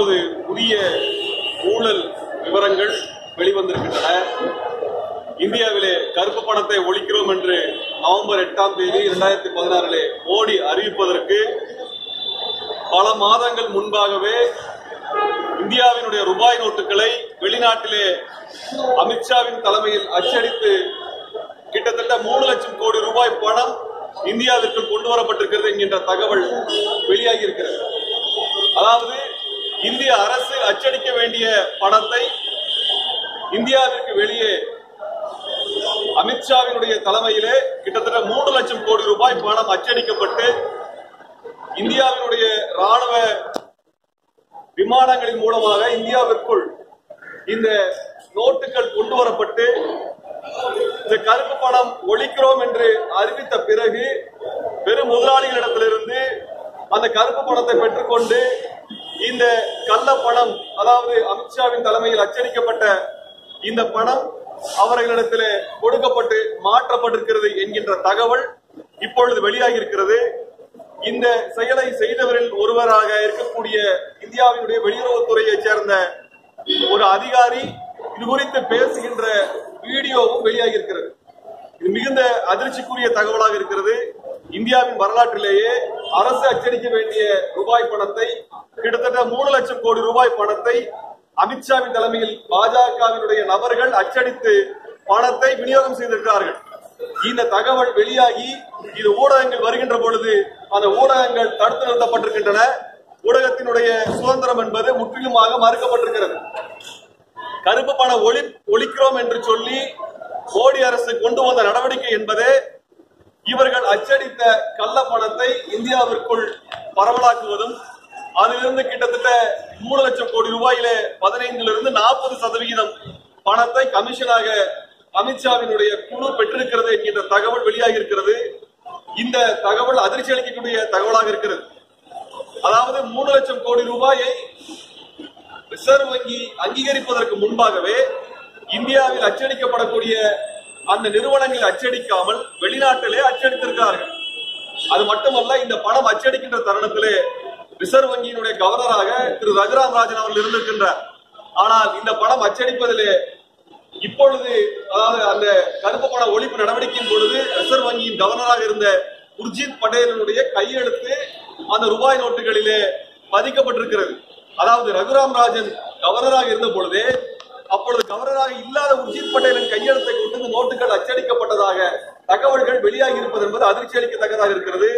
தற்பொழுது புதிய ஊழல் விவரங்கள் வெளிவந்திருக்கின்றன. இந்தியாவிலே கருப்பு பணத்தை ஒழிக்கிறோம் என்று நவம்பர் எட்டாம் தேதி இரண்டாயிரத்தி பதினாறிலே மோடி அறிவிப்பதற்கு பல மாதங்கள் முன்பாகவே இந்தியாவினுடைய ரூபாய் நோட்டுகளை வெளிநாட்டிலே அமித்ஷாவின் தலைமையில் அச்சடித்து கிட்டத்தட்ட மூணு லட்சம் கோடி ரூபாய் பணம் இந்தியாவிற்கு கொண்டு வரப்பட்டிருக்கிறது என்கின்ற தகவல் வெளியே இந்திய அரசு அச்சடிக்க வேண்டிய பணத்தை இந்தியாவிற்கு வெளியே அமித்ஷாவினுடைய தலைமையிலே கிட்டத்தட்ட மூணு லட்சம் கோடி ரூபாய் பணம் அச்சடிக்கப்பட்டு இந்தியாவினுடைய ராணுவ விமானங்களின் மூலமாக இந்தியாவிற்குள் இந்த நோட்டுகள் கொண்டு வரப்பட்டு இந்த கருப்பு பணம் ஒழிக்கிறோம் என்று அறிவித்த பிறகு பெரும் முதலாளிகளிடத்திலிருந்து அந்த கருப்பு பணத்தை பெற்றுக்கொண்டு இந்த கள்ள பணம் அதாவது அமித்ஷாவின் தலைமையில் அச்சடிக்கப்பட்ட இந்த பணம் அவர்களிடத்தில் கொடுக்கப்பட்டு மாற்றப்பட்டிருக்கிறது என்கின்ற தகவல் இப்பொழுது வெளியாகி இருக்கிறது இந்த செயலை செய்தவரில் ஒருவராக இருக்கக்கூடிய இந்தியாவினுடைய வெளியுறவுத்துறையைச் சேர்ந்த ஒரு அதிகாரி இது குறித்து பேசுகின்ற வீடியோவும் வெளியாகி இருக்கிறது இது மிகுந்த அதிர்ச்சிக்குரிய தகவலாக இருக்கிறது. இந்தியாவின் வரலாற்றிலேயே அரசு அச்சடிக்க வேண்டிய ரூபாய் பணத்தை கிட்டத்தட்ட மூணு லட்சம் கோடி ரூபாய் பணத்தை அமித்ஷாவின் தலைமையில் பாஜகவினுடைய நபர்கள் அச்சடித்து பணத்தை விநியோகம் செய்திருக்கிறார்கள். இந்த தகவல் வெளியாகி இது ஊடகங்கள் வருகின்ற பொழுது அந்த ஊடகங்கள் தடுத்து நிறுத்தப்பட்டிருக்கின்றன. ஊடகத்தினுடைய சுதந்திரம் என்பது முற்றிலுமாக மறுக்கப்பட்டிருக்கிறது. கருப்பு பண ஒளி ஒழிக்கிறோம் என்று சொல்லி மோடி அரசு கொண்டு வந்த நடவடிக்கை என்பதே இவர்கள் அச்சடித்த கள்ள பணத்தை இந்தியாவிற்குள் பரவலாக்குவதும் அதிலிருந்து கிட்டத்தட்ட மூணு லட்சம் கோடி ரூபாயிலே பதினைந்திலிருந்து நாற்பது சதவிகிதம் பணத்தை கமிஷனாக அமித்ஷாவினுடைய குழு பெற்றிருக்கிறது என்கின்ற தகவல் வெளியாகி இருக்கிறது இந்த தகவல் அதிர்ச்சி அளிக்கக்கூடிய தகவலாக இருக்கிறது. அதாவது மூணு லட்சம் கோடி ரூபாயை ரிசர்வ் வங்கி அங்கீகரிப்பதற்கு முன்பாகவே இந்தியாவில் அச்சடிக்கப்படக்கூடிய அந்த நிறுவனங்கள் அச்சடிக்காமல் வெளிநாட்டிலே அச்சடித்திருக்கிறார்கள். அது மட்டுமல்ல இந்த பணம் அச்சடிக்கின்ற தருணத்திலே ரிசர்வ் வங்கியினுடைய கவர்னராக திரு ரகுராம் ராஜன் அவர்கள் இருந்திருக்கின்றார். ஆனால் இந்த பணம் அச்சடிப்பதிலே இப்பொழுது அதாவது அந்த கருப்பு பண ஒழிப்பு நடவடிக்கையின் பொழுது ரிசர்வ் வங்கியின் கவர்னராக இருந்த உர்ஜித் பட்டேலினுடைய கையெழுத்து அந்த ரூபாய் நோட்டுகளிலே பதிக்கப்பட்டிருக்கிறது. அதாவது ரகுராம் ராஜன் கவர்னராக இருந்த பொழுதே அப்பொழுது கவர்னராக இல்லாத உர்ஜித் பட்டேலின் கையெழுத்தை கொண்டு நோட்டுகள் அச்சடிக்கப்பட்டதாக தகவல்கள் வெளியாகி இருப்பது என்பது அதிர்ச்சி அளிக்கத்தக்கதாக இருக்கிறது.